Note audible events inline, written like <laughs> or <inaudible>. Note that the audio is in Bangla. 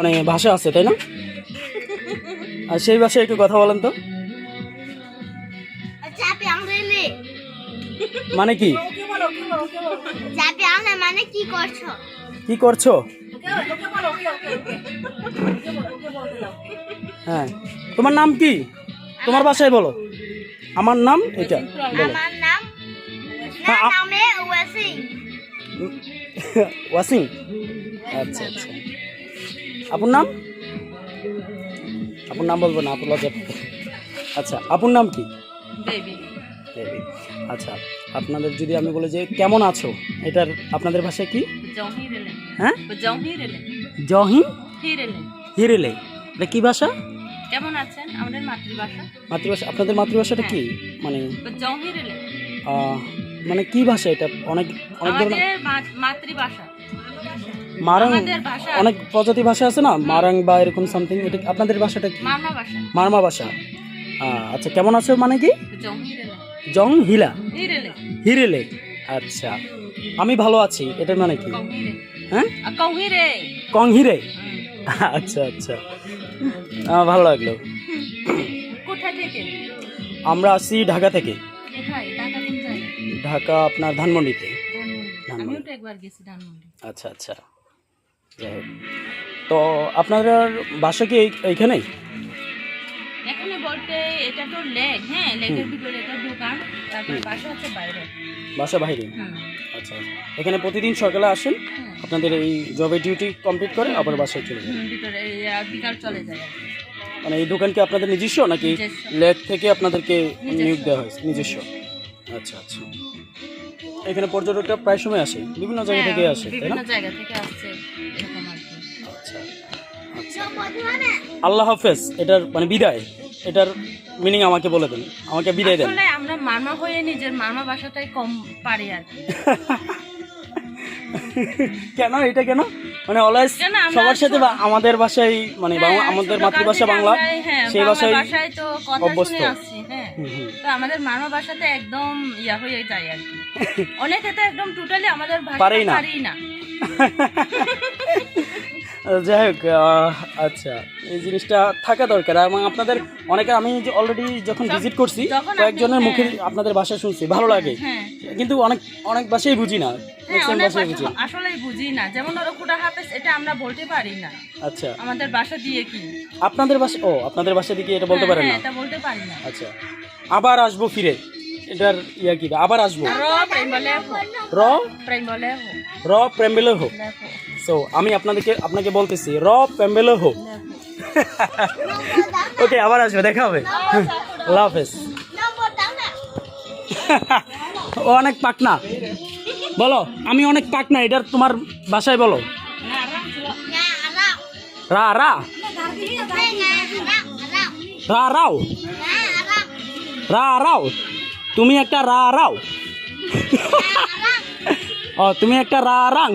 মানে ভাষা আছে তাই না? আর সেই ভাষায় একটু কথা বলেন তো। মানে কি? মানে কি করছ? কি করছ? হ্যাঁ। তোমার নাম কি? তোমার বাসায় বলো। আমার নাম এটা। আমার নাম হ্যাঁ, ওয়াসিং আচ্ছা আচ্ছা। আপুর নাম? আপুর নাম বলব না আপুর লজ্জা। আচ্ছা আপুর নাম কি? আচ্ছা আপনাদের যদি আমি বলি যে কেমন আছো এটার আপনাদের ভাষায় কি? হ্যাঁ? জহিন হিরেলে এটা কি ভাষা? কেমন আছেন? আমাদের মাতৃভাষা। মাতৃভাষা আপনাদের মাতৃভাষাটা কি? মানে হিরেলে আহ, মানে কি ভাষা এটা? অনেক অনেক ধরনের মাতৃভাষা। মারাং অনেক প্রজাতি ভাষা আছে না? মারাং বা এরকম সামথিং এটা আপনাদের ভাষাটা কি? মারমা ভাষা। আচ্ছা কেমন আছো মানে কি? জং হিলা হিরেলে। আচ্ছা আমি ভালো আছি এটার মানে কি? হ্যাঁ? আ, কৌ হিরে কং হিরে আচ্ছা আচ্ছা। আহ, ভালো লাগল। আমরা আসি ঢাকা থেকে। ঢাকা আপনার ধানমন্ডিতে। আচ্ছা আচ্ছা। যাই হোক। তো আপনার বাসা কি এই- এইখানেই? এখানে বলতে এটা তো লেক হ্যাঁ লেকের ভিতরে একটা দোকান তারপর বাসা হচ্ছে বাইরে। বাসা বাইরে? আচ্ছা আচ্ছা। এখানে প্রতিদিন সকালে আসেন আপনাদের এই জবের ডিউটি কমপ্লিট করে আবার বাসায় চলে যান। ভিতরে বিকাল চলে যায় মানে এই দোকান কি আপনাদের নিজস্ব নাকি লেক থেকে আপনাদেরকে। নিয়োগ দেওয়া হয়েছে? নিজস্ব। আচ্ছা আচ্ছা। এখানে পর্যটকরা প্রায় সময় আসে বিভিন্ন জায়গা থেকে হ্যাঁ, আসে তাই না? বিভিন্ন জায়গা থেকে আসছে এরকম আর কি। আচ্ছা আচ্ছা। আল্লাহ হাফেজ এটার মানে বিদায় এটার মিনিং আমাকে বলে দেন আমাকে বিদায় দেন। আসলে আমরা মামা হয়ে নিজের মামা ভাষাটাই কম পারি আর কি। কেন এটা কেন? মানে অলওয়েজ কেন আমরা সবার সাথে বা- আমাদের ভাষায় মানে বাংলা- হ্যাঁ, আমাদের ছোটকাল মাতৃভাষা থেকে বাংলা হ্যাঁ, সেই বাংলা ভাষায় ভাষায় তো কথা অভ্যস্ত। শুনে আসছি। হুম, হুম। তো আমাদের মামা ভাষাতে একদম ইয়া হয়ে যায় আর কি। অনেকে তো একদম টোটালি আমাদের ভাষা পারেই না। <laughs> যাই হোক আচ্ছা এই জিনিসটা থাকা দরকার। এবং আপনাদের অনেকে আমি অলরেডি যখন ভিজিট করছি কয়েকজনের মুখে হ্যাঁ। আপনাদের ভাষা শুনছি ভালো লাগে। হ্যাঁ। কিন্তু অনেক অনেক ভাষাই বুঝি না হ্যাঁ বুঝি ভাষা আসলেই বুঝি না। যেমন ধরো কুটা হাফেজ এটা আমরা বলতে পারি না। আচ্ছা। আমাদের ভাষা দিয়ে কি? আপনাদের ভাষা ও আপনাদের ভাষা এটা বলতে পারেন না? এটা বলতে পারি না। আচ্ছা। আবার আসব ফিরে। এটার ইয়া কি আবার আসব র প্রেম বলে হো র প্রেম বলে হো র প্রেমবেলে হো দেখো সো আমি আপনাদেরকে আপনাকে বলতেছি র প্রেমবেলে হো দেখো ওকে আবার আসবে দেখা হবে আল্লাহ হাফেজ ও অনেক পাকনা বলো আমি অনেক পাকনা এটার তোমার বাসায় বলো রা রা রা রাও রা রাও তুমি একটা রা রাও <laughs> ও তুমি একটা রা রাং